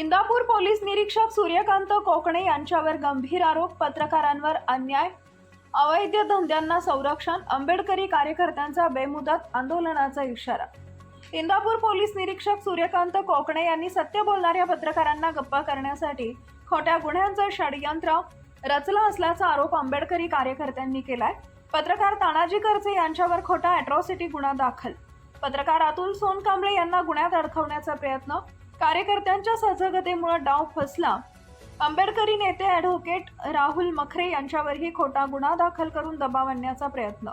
Indapur police निरीक्षक सूर्यकांत कोकणे यांच्यावर गंभीर आरोप पत्रकारांवर अन्याय अवैध धंद्यांना संरक्षण आंबेडकरी कार्यकर्त्यांचा बेमुदत आंदोलनाचा इशारा. इंदापूर पोलीस निरीक्षक सूर्यकांत कोकणे यांनी सत्य बोलणाऱ्या पत्रकारांना गप्पा करण्यासाठी खोट्या गुन्ह्यांचं षडयंत्र रचलं असल्याचा आरोप आंबेडकरी कार्यकर्त्यांनी केलाय. पत्रकार तानाजी करचे यांच्यावर खोटा अॅट्रॉसिटी गुन्हा दाखल. पत्रकार अतुल सोनकांबळे यांना गुन्ह्यात अडकवण्याचा प्रयत्न कार्यकर्त्यांच्या सजगतेमुळे डाव फसला. आंबेडकरी नेते ॲडव्होकेट राहुल मखरे यांच्यावरही खोटा गुन्हा दाखल करून दबाव आणण्याचा प्रयत्न.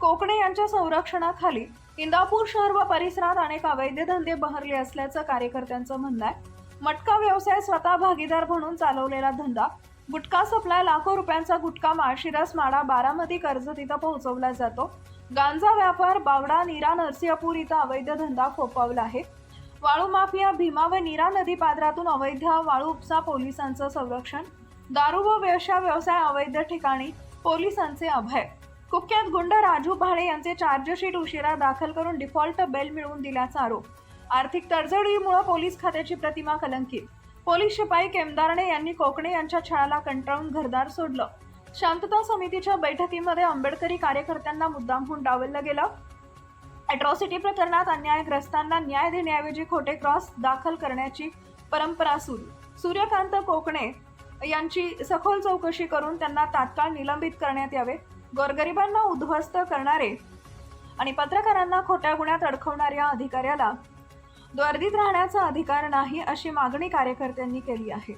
कोकणे यांच्या संरक्षणाखाली इंदापूर शहर व परिसरात अनेक अवैध धंदे बहरले असल्याचं कार्यकर्त्यांचं म्हणणं आहे. मटका व्यवसाय स्वतः भागीदार म्हणून चालवलेला धंदा गुटखा सप्लाय लाखो रुपयांचा गुटखा माळशिरस माडा बारामती कर्ज तिथं पोहोचवला जातो. गांजा व्यापार बावडा नीरा नरसिंहपूर इथं अवैध धंदा फोपावला आहे. वाळू माफिया भीमा व नीरा नदी पात्रातून अवैध वाळू उपसा पोलिसांचं संरक्षण दारू व व्यवसाय व्यवसाय अवैध ठिकाणी पोलिसांचे अभय. कुख्यात गुंड राजू भाडे यांचे चार्जशीट उशिरा दाखल करून डिफॉल्ट बेल मिळवून दिल्याचा आरोप. आर्थिक तडजोडीमुळे पोलीस खात्याची प्रतिमा कलंकित. पोलीस शिपाई केमदारणे यांनी कोकणे यांच्या छळाला कंटाळून घरदार सोडलं. शांतता समितीच्या बैठकीमध्ये आंबेडकरी कार्यकर्त्यांना मुद्दाम हुंडावलं गेलं. अॅट्रॉसिटी प्रकरणात अन्यायग्रस्तांना न्याय देण्याऐवजी खोटे क्रॉस दाखल करण्याची परंपरा सुरू. सूर्यकांत कोकणे यांची सखोल चौकशी करून त्यांना तात्काळ निलंबित करण्यात यावे. गोरगरिबांना उद्ध्वस्त करणारे आणि पत्रकारांना खोट्या गुन्ह्यात अडकवणाऱ्या अधिकाऱ्याला द्वर्दीत राहण्याचा अधिकार नाही अशी मागणी कार्यकर्त्यांनी केली आहे.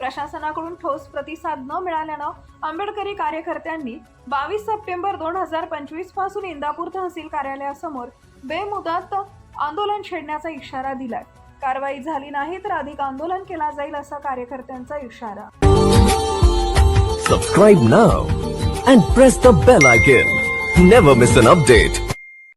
प्रशासनाकडून ठोस प्रतिसाद न मिळाल्यानं आंबेडकरी कार्यकर्त्यांनी बावीस सप्टेंबर दोन हजार पंचवीसपासून इंदापूर तहसील कार्यालयासमोर बेमुदत आंदोलन छेडण्याचा इशारा दिलाय. कारवाई झाली नाही तर अधिक आंदोलन केला जाईल असा कार्यकर्त्यांचा इशारा. Subscribe now and press the bell icon never miss an update